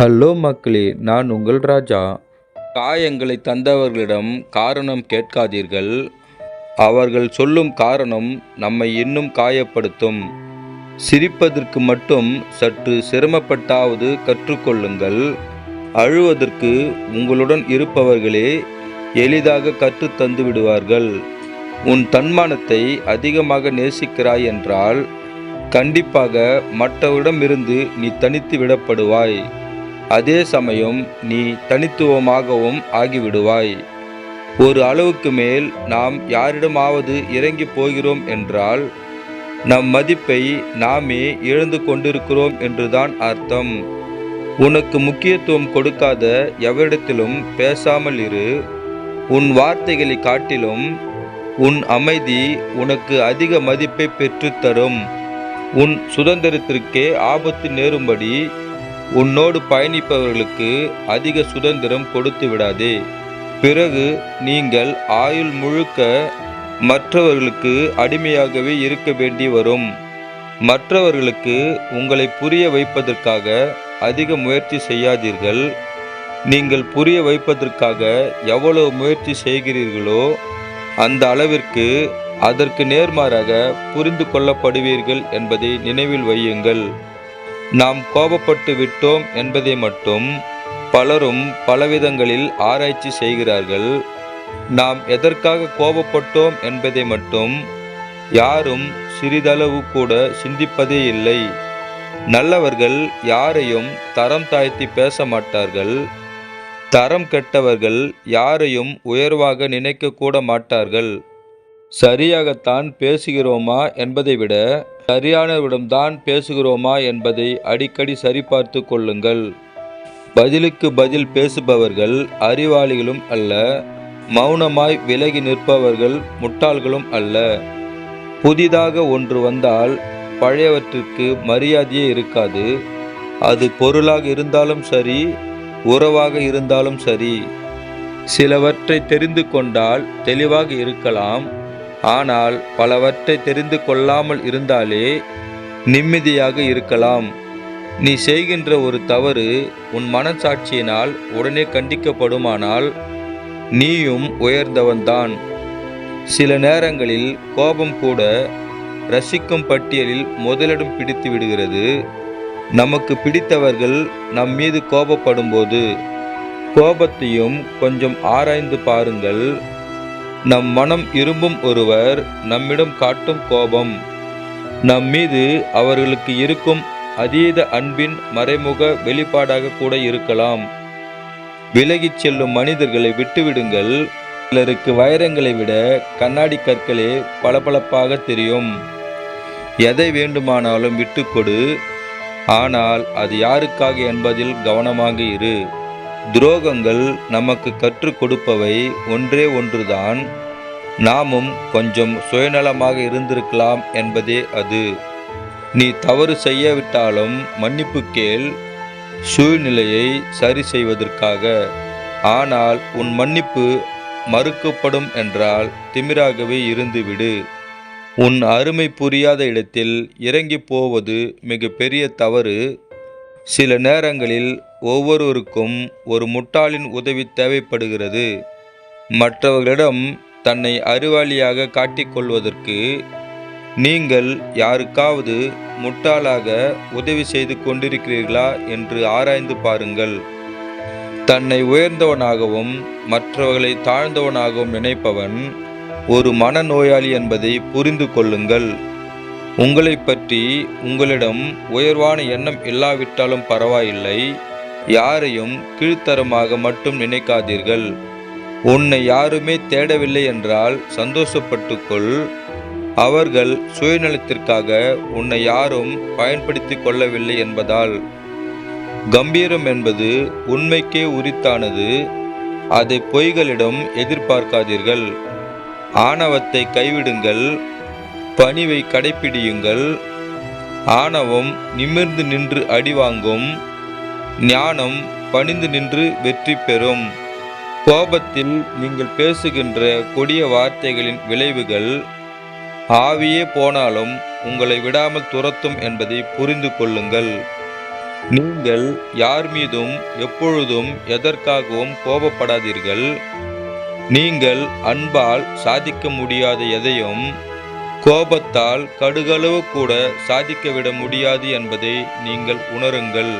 Hello மக்களே நான் உங்கள் ராஜா. காயங்களை தந்தவர்களிடம் காரணம் கேட்காதீர்கள். அவர்கள் சொல்லும் காரணம் நம்மை இன்னும் காயப்படுத்தும். சிரிப்பதற்கு மட்டும் சற்று சிரமப்பட்டாவது கற்றுக்கொள்ளுங்கள். அழுவதற்கு உங்களுடன் இருப்பவர்களே எளிதாக கற்றுத்தந்து விடுவார்கள். உன் தன்மானத்தை அதிகமாக நேசிக்கிறாய் என்றால் கண்டிப்பாக மற்றவரிடமிருந்து நீ தனித்து விடப்படுவாய். அதே சமயம் நீ தனித்துவமாகவும் ஆகிவிடுவாய். ஒரு அளவுக்கு மேல் நாம் யாரிடமாவது இறங்கி போகிறோம் என்றால் நம் மதிப்பை நாமே இழந்து கொண்டிருக்கிறோம் என்றுதான் அர்த்தம். உனக்கு முக்கியத்துவம் கொடுக்காத எவரிடத்திலும் பேசாமல் இரு. உன் வார்த்தைகளை காட்டிலும் உன் அமைதி உனக்கு அதிக மதிப்பை பெற்றுத்தரும். உன் சுதந்திரத்திற்கே ஆபத்து நேரும்படி உன்னோடு பயணிப்பவர்களுக்கு அதிக சுதந்திரம் கொடுத்து விடாதே. பிறகு நீங்கள் ஆயுள் முழுக்க மற்றவர்களுக்கு அடிமையாகவே இருக்க வேண்டி வரும். மற்றவர்களுக்கு உங்களை புரிய வைப்பதற்காக அதிக முயற்சி செய்யாதீர்கள். நீங்கள் புரிய வைப்பதற்காக எவ்வளவு முயற்சி செய்கிறீர்களோ அந்த அளவிற்கு அதற்கு நேர்மாறாக புரிந்து கொள்ளப்படுவீர்கள் என்பதை நினைவில் வையுங்கள். நாம் கோபப்பட்டு விட்டோம் என்பதை மட்டும் பலரும் பலவிதங்களில் ஆராய்ச்சி செய்கிறார்கள். நாம் எதற்காக கோபப்பட்டோம் என்பதை மட்டும் யாரும் சிறிதளவு கூட சிந்திப்பதே இல்லை. நல்லவர்கள் யாரையும் தரம் தாழ்த்தி பேச மாட்டார்கள். தரம் கெட்டவர்கள் யாரையும் உயர்வாக நினைக்க கூட மாட்டார்கள். சரியாகத்தான் பேசுகிறோமா என்பதை விட சரியானவரிடம்தான் பேசுகிறோமா என்பதை அடிக்கடி சரிபார்த்து கொள்ளுங்கள். பதிலுக்கு பதில் பேசுபவர்கள் அறிவாளிகளும் அல்ல மௌனமாய் விலகி நிற்பவர்கள் முட்டாள்களும் அல்ல. புதிதாக ஒன்று வந்தால் பழையவற்றிற்கு மரியாதையே இருக்காது. அது பொருளாக இருந்தாலும் சரி உறவாக இருந்தாலும் சரி. சிலவற்றை தெரிந்து கொண்டால் தெளிவாக இருக்கலாம். ஆனால் பலவற்றை தெரிந்து கொள்ளாமல் இருந்தாலே நிம்மதியாக இருக்கலாம். நீ செய்கின்ற ஒரு தவறு உன் மனசாட்சியினால் உடனே கண்டிக்கப்படுமானால் நீயும் உயர்ந்தவன்தான். சில நேரங்களில் கோபம் கூட ரசிக்கும் பட்டியலில் முதலிடம் பிடித்து விடுகிறது. நமக்கு பிடித்தவர்கள் நம் மீது கோபப்படும்போது கோபத்தையும் கொஞ்சம் ஆராய்ந்து பாருங்கள். நம் மனம் இரும்பும் ஒருவர் நம்மிடம் காட்டும் கோபம். நம் மீது அவர்களுக்கு இருக்கும் அதீத அன்பின் மறைமுக வெளிப்பாடாக கூட இருக்கலாம். விலகிச் செல்லும் மனிதர்களை விட்டுவிடுங்கள். சிலருக்கு வைரங்களை விட கண்ணாடி கற்களே பளபளப்பாக தெரியும். எதை வேண்டுமானாலும் விட்டுக்கொடு ஆனால் அது யாருக்காக என்பதில் கவனமாக இரு. துரோகங்கள் நமக்கு கற்றுக் கொடுப்பவை ஒன்றே ஒன்றுதான். நாமும் கொஞ்சம் சுயநலமாக இருந்திருக்கலாம் என்பதே அது. நீ தவறு செய்யவிட்டாலும் மன்னிப்பு கேள். சூழ்நிலையை சரி செய்வதற்காக. ஆனால் உன் மன்னிப்பு மறுக்கப்படும் என்றால் திமிராகவே இருந்துவிடு. உன் அருமை புரியாத இடத்தில் இறங்கி போவது மிக பெரிய தவறு. சில நேரங்களில் ஒவ்வொருவருக்கும் ஒரு முட்டாளின் உதவி தேவைப்படுகிறது. மற்றவர்களிடம் தன்னை அறிவாளியாக காட்டிக்கொள்வதற்கு நீங்கள் யாருக்காவது முட்டாளாக உதவி செய்து கொண்டிருக்கிறீர்களா என்று ஆராய்ந்து பாருங்கள். தன்னை உயர்ந்தவனாகவும் மற்றவர்களை தாழ்ந்தவனாகவும் நினைப்பவன் ஒரு மனநோயாளி என்பதை புரிந்து கொள்ளுங்கள். உங்களை பற்றி உங்களிடம் உயர்வான எண்ணம் இல்லாவிட்டாலும் பரவாயில்லை யாரையும் கீழ்த்தரமாக மட்டும் நினைக்காதீர்கள். உன்னை யாருமே தேடவில்லை என்றால் சந்தோஷப்பட்டுக்கொள். அவர்கள் சுயநலத்திற்காக உன்னை யாரும் பயன்படுத்தி கொள்ளவில்லை என்பதால். கம்பீரம் என்பது உண்மைக்கே உரித்தானது அதை பொய்களிடம் எதிர்பார்க்காதீர்கள். ஆணவத்தை கைவிடுங்கள் பணிவை கடைப்பிடியுங்கள் ஆணவம் நிமிர்ந்து நின்று அடி வாங்கும். ஞானம் பணிந்து நின்று வெற்றி பெறும். கோபத்தில் நீங்கள் பேசுகின்ற கொடிய வார்த்தைகளின் விளைவுகள் ஆவியே போனாலும் உங்களை விடாமல் துரத்தும் என்பதை புரிந்து கொள்ளுங்கள். நீங்கள் யார் மீதும் எப்பொழுதும் எதற்காகவும் கோபப்படாதீர்கள். நீங்கள் அன்பால் சாதிக்க முடியாத எதையும் கோபத்தால் கடுகளவு கூட சாதிக்கவிட முடியாது என்பதை நீங்கள் உணருங்கள்.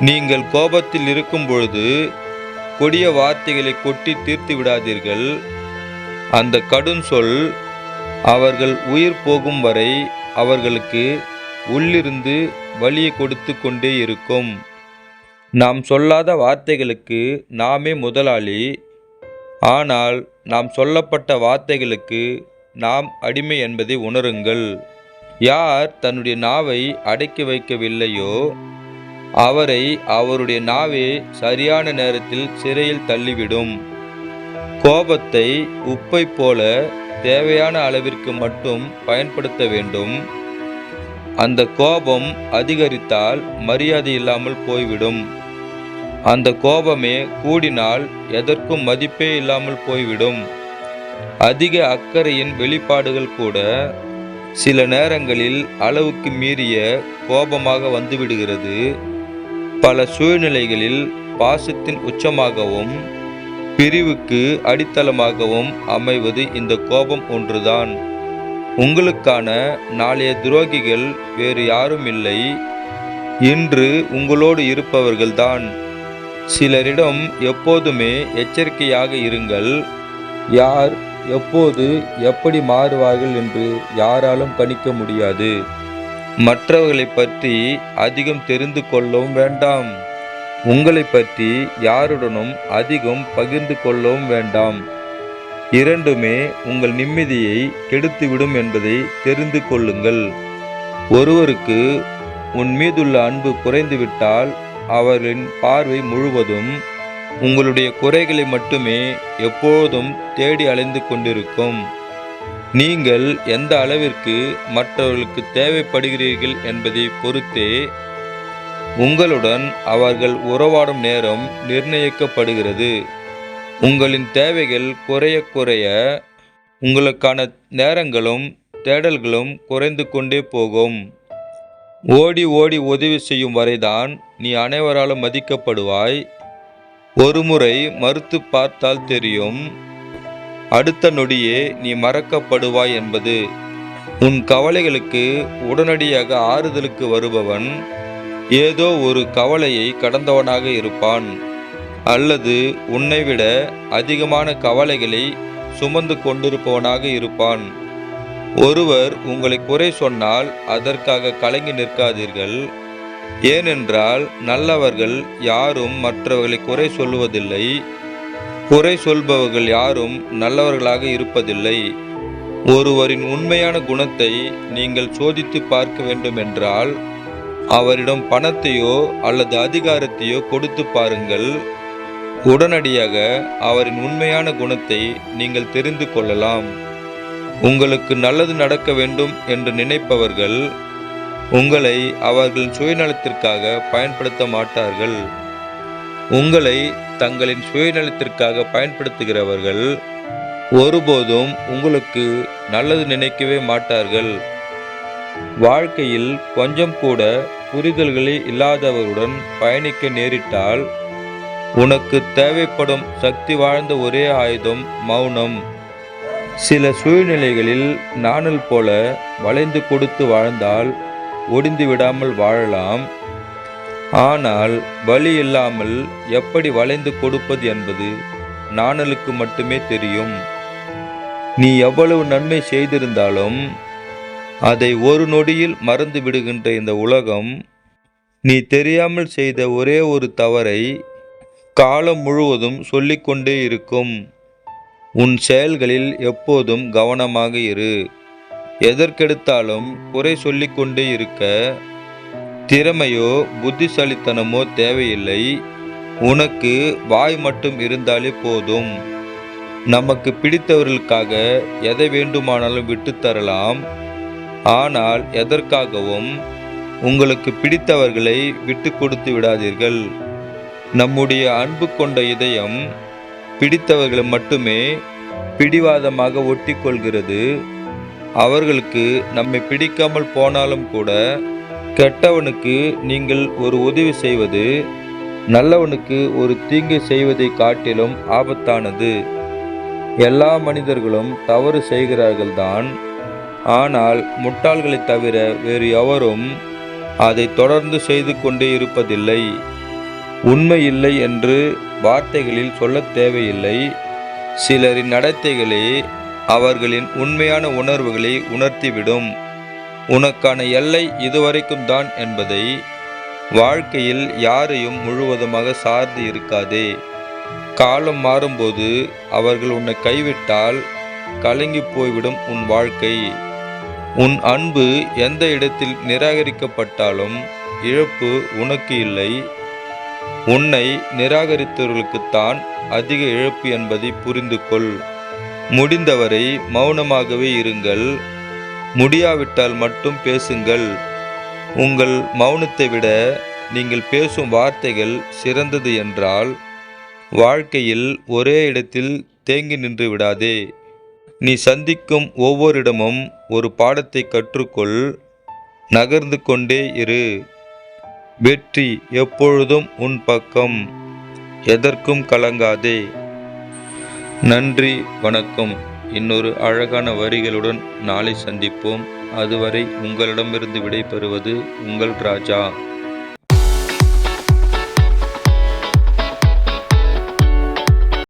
நீங்கள் கோபத்தில் இருக்கும் பொழுது கொடிய வார்த்தைகளை கொட்டி தீர்த்து விடாதீர்கள். அந்த கடும் சொல் அவர்கள் உயிர் போகும் வரை அவர்களுக்கு உள்ளிருந்து வழியை கொடுத்து கொண்டே இருக்கும். நாம் சொல்லாத வார்த்தைகளுக்கு நாமே முதலாளி. ஆனால் நாம் சொல்லப்பட்ட வார்த்தைகளுக்கு நாம் அடிமை என்பதை உணருங்கள். யார் தன்னுடைய நாவை அடக்கி வைக்கவில்லையோ அவரை அவருடைய நாவே சரியான நேரத்தில் சிறையில் தள்ளிவிடும். கோபத்தை உப்பை போல தேவையான அளவிற்கு மட்டும் பயன்படுத்த வேண்டும். அந்த கோபம் அதிகரித்தால் மரியாதை இல்லாமல் போய்விடும். அந்த கோபமே கூடினால் எதற்கும் மதிப்பே இல்லாமல் போய்விடும். அதிக அக்கறையின் வெளிப்பாடுகள் கூட சில நேரங்களில் அளவுக்கு மீறிய கோபமாக வந்துவிடுகிறது. பல சூழ்நிலைகளில் பாசத்தின் உச்சமாகவும் பிரிவுக்கு அடித்தளமாகவும் அமைவது இந்த கோபம் ஒன்றுதான். உங்களுக்கான நாளைய துரோகிகள் வேறு யாரும் இல்லை. இன்று உங்களோடு இருப்பவர்கள்தான். சிலரிடம் எப்போதுமே எச்சரிக்கையாக இருங்கள். யார் எப்போது எப்படி மாறுவார்கள் என்று யாராலும் கணிக்க முடியாது. மற்றவர்களை பற்றி அதிகம் தெரிந்து கொள்ளவும் வேண்டாம். உங்களை பற்றி யாருடனும் அதிகம் பகிர்ந்து கொள்ளவும் வேண்டாம். இரண்டுமே உங்கள் நிம்மதியை கெடுத்துவிடும் என்பதை தெரிந்து கொள்ளுங்கள். ஒருவருக்கு உன் மீதுள்ள அன்பு குறைந்துவிட்டால் அவர்களின் பார்வை முழுவதும் உங்களுடைய குறைகளை மட்டுமே எப்போதும் தேடி அலைந்து கொண்டிருக்கும். நீங்கள் எந்த அளவிற்கு மற்றவர்களுக்கு தேவைப்படுகிறீர்கள் என்பதை பொறுத்தே உங்களுடன் அவர்கள் உறவாடும் நேரம் நிர்ணயிக்கப்படுகிறது. உங்களின் தேவைகள் குறைய குறைய உங்களுக்கான நேரங்களும் தேடல்களும் குறைந்து கொண்டே போகும். ஓடி ஓடி உதவி செய்யும் வரைதான் நீ அனைவராலும் மதிக்கப்படுவாய். ஒருமுறை மறுத்து பார்த்தால் தெரியும் அடுத்த நொடியே நீ மறக்கப்படுவாய் என்பது. உன் கவலைகளுக்கு உடனடியாக ஆறுதலுக்கு வருபவன் ஏதோ ஒரு கவலையை கடந்தவனாக இருப்பான் அல்லது உன்னை விட அதிகமான கவலைகளை சுமந்து கொண்டிருப்பவனாக இருப்பான். ஒருவர் உங்களை குறை சொன்னால் அதற்காக கலங்கி நிற்காதீர்கள். ஏனென்றால் நல்லவர்கள் யாரும் மற்றவர்களை குறை சொல்லுவதில்லை. குறை சொல்பவர்கள் யாரும் நல்லவர்களாக இருப்பதில்லை. ஒருவரின் உண்மையான குணத்தை நீங்கள் சோதித்து பார்க்க வேண்டுமென்றால் அவரிடம் பணத்தையோ அல்லது அதிகாரத்தையோ கொடுத்து பாருங்கள். உடனடியாக அவரின் உண்மையான குணத்தை நீங்கள் தெரிந்து கொள்ளலாம். உங்களுக்கு நல்லது நடக்க வேண்டும் என்று நினைப்பவர்கள் உங்களை அவர்கள் சுயநலத்திற்காக பயன்படுத்த மாட்டார்கள். உங்களை தங்களின் சுயநலத்திற்காக பயன்படுத்துகிறவர்கள் ஒருபோதும் உங்களுக்கு நல்லது நினைக்கவே மாட்டார்கள். வாழ்க்கையில் கொஞ்சம் கூட புரிதல்களே இல்லாதவருடன் பயணிக்க நேரிட்டால் உனக்கு தேவைப்படும் சக்தி வாழ்ந்த ஒரே ஆயுதம் மௌனம். சில சூழ்நிலைகளில் நாணல் போல வளைந்து கொடுத்து வாழ்ந்தால் ஒடிந்து விடாமல் வாழலாம். ஆனால் வலி இல்லாமல் எப்படி வளைந்து கொடுப்பது என்பது நாணலுக்கு மட்டுமே தெரியும். நீ எவ்வளவு நன்மை செய்திருந்தாலும் அதை ஒரு நொடியில் மறந்து விடுகின்ற இந்த உலகம் நீ தெரியாமல் செய்த ஒரே ஒரு தவறை காலம் முழுவதும் சொல்லிக்கொண்டே இருக்கும். உன் செயல்களில் எப்போதும் கவனமாக இரு. எதற்கெடுத்தாலும் குறை சொல்லிக்கொண்டே இருக்க திறமையோ புத்திசாலித்தனமோ தேவையில்லை. உனக்கு வாய் மட்டும் இருந்தாலே போதும். நமக்கு பிடித்தவர்களுக்காக எதை வேண்டுமானாலும் விட்டுத்தரலாம் ஆனால் எதற்காகவும் உங்களுக்கு பிடித்தவர்களை விட்டு கொடுத்து விடாதீர்கள். நம்முடைய அன்பு கொண்ட இதயம் பிடித்தவர்களை மட்டுமே பிடிவாதமாக ஒட்டிக்கொள்கிறது அவர்களுக்கு நம்மை பிடிக்காமல் போனாலும் கூட கெட்டவனுக்கு நீங்கள் ஒரு உதவி செய்வது நல்லவனுக்கு ஒரு தீங்கு செய்வதை காட்டிலும் ஆபத்தானது. எல்லா மனிதர்களும் தவறு செய்கிறார்கள்தான். ஆனால் முட்டாள்களைத் தவிர வேறு எவரும் அதை தொடர்ந்து செய்து கொண்டே இருப்பதில்லை. உண்மை இல்லை என்று வார்த்தைகளில் சொல்லத் தேவையில்லை. சிலரின் நடத்தைகளே அவர்களின் உண்மையான உணர்வுகளை உணர்த்திவிடும். உனக்கான எல்லை இதுவரைக்கும் தான் என்பதை வாழ்க்கையில் யாரையும் முழுவதுமாக சார்ந்து இருக்காதே. காலம் மாறும்போது அவர்கள் உன்னை கைவிட்டால் கலங்கி போய்விடும் உன் வாழ்க்கை. உன் அன்பு எந்த இடத்தில் நிராகரிக்கப்பட்டாலும் இழப்பு உனக்கு இல்லை. உன்னை நிராகரித்தவர்களுக்குத்தான் அதிக இழப்பு என்பதை புரிந்து கொள் முடிந்தவரை மௌனமாகவே இருங்கள். முடியாவிட்டால் மட்டும் பேசுங்கள். உங்கள் மௌனத்தை விட நீங்கள் பேசும் வார்த்தைகள் சிறந்தது என்றால் வாழ்க்கையில் ஒரே இடத்தில் தேங்கி நின்று விடாதே. நீ சந்திக்கும் ஒவ்வொரு இடமும் ஒரு பாடத்தை கற்றுக்கொள். நகர்ந்து கொண்டே இரு. வெற்றி எப்பொழுதும் உன் பக்கம். எதற்கும் கலங்காதே. நன்றி வணக்கம். இன்னொரு அழகான வரிகளுடன் நாளை சந்திப்போம். அதுவரை உங்களிடமிருந்து விடைபெறுவது உங்கள் ராஜா.